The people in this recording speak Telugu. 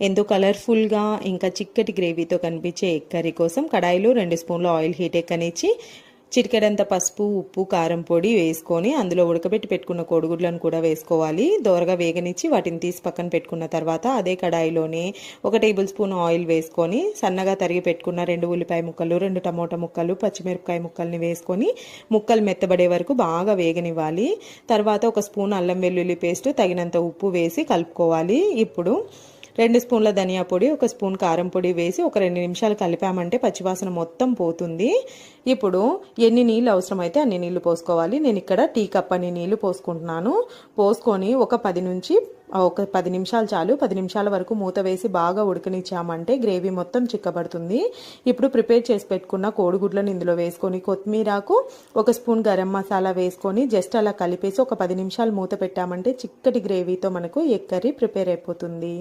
ఎంతో కలర్ఫుల్గా ఇంకా చిక్కటి గ్రేవీతో కనిపించే ఎగ్ కర్రీ కోసం కడాయిలో రెండు స్పూన్ల ఆయిల్ హీట్ ఎక్కనిచ్చి చిటికెడంత పసుపు ఉప్పు కారం పొడి వేసుకొని అందులో ఉడకబెట్టి పెట్టుకున్న కోడిగుడ్లను కూడా వేసుకోవాలి. దోరగా వేగనిచ్చి వాటిని తీసి పక్కన పెట్టుకున్న తర్వాత అదే కడాయిలోనే ఒక టేబుల్ స్పూన్ ఆయిల్ వేసుకొని సన్నగా తరిగి పెట్టుకున్న రెండు ఉల్లిపాయ ముక్కలు రెండు టమోటా ముక్కలు పచ్చిమిరపకాయ ముక్కల్ని వేసుకొని ముక్కలు మెత్తబడే వరకు బాగా వేగనివ్వాలి. తర్వాత ఒక స్పూన్ అల్లం వెల్లుల్లి పేస్ట్ తగినంత ఉప్పు వేసి కలుపుకోవాలి. ఇప్పుడు రెండు స్పూన్ల ధనియా పొడి ఒక స్పూన్ కారం పొడి వేసి ఒక రెండు నిమిషాలు కలిపామంటే పచ్చివాసన మొత్తం పోతుంది. ఇప్పుడు ఎన్ని నీళ్ళు అవసరమైతే అన్ని నీళ్ళు పోసుకోవాలి. నేను ఇక్కడ టీ కప్ అని నీళ్ళు పోసుకుంటున్నాను. పోసుకొని ఒక పది నుంచి ఒక పది నిమిషాలు చాలు. పది నిమిషాల వరకు మూత వేసి బాగా ఉడకనిచ్చామంటే గ్రేవీ మొత్తం చిక్కబడుతుంది. ఇప్పుడు ప్రిపేర్ చేసి పెట్టుకున్న కోడిగుడ్లను ఇందులో వేసుకొని కొత్తిమీరకు ఒక స్పూన్ గరం మసాలా వేసుకొని జస్ట్ అలా కలిపేసి ఒక పది నిమిషాలు మూత పెట్టామంటే చిక్కటి గ్రేవీతో మనకు ఎగ్ కర్రీ ప్రిపేర్ అయిపోతుంది.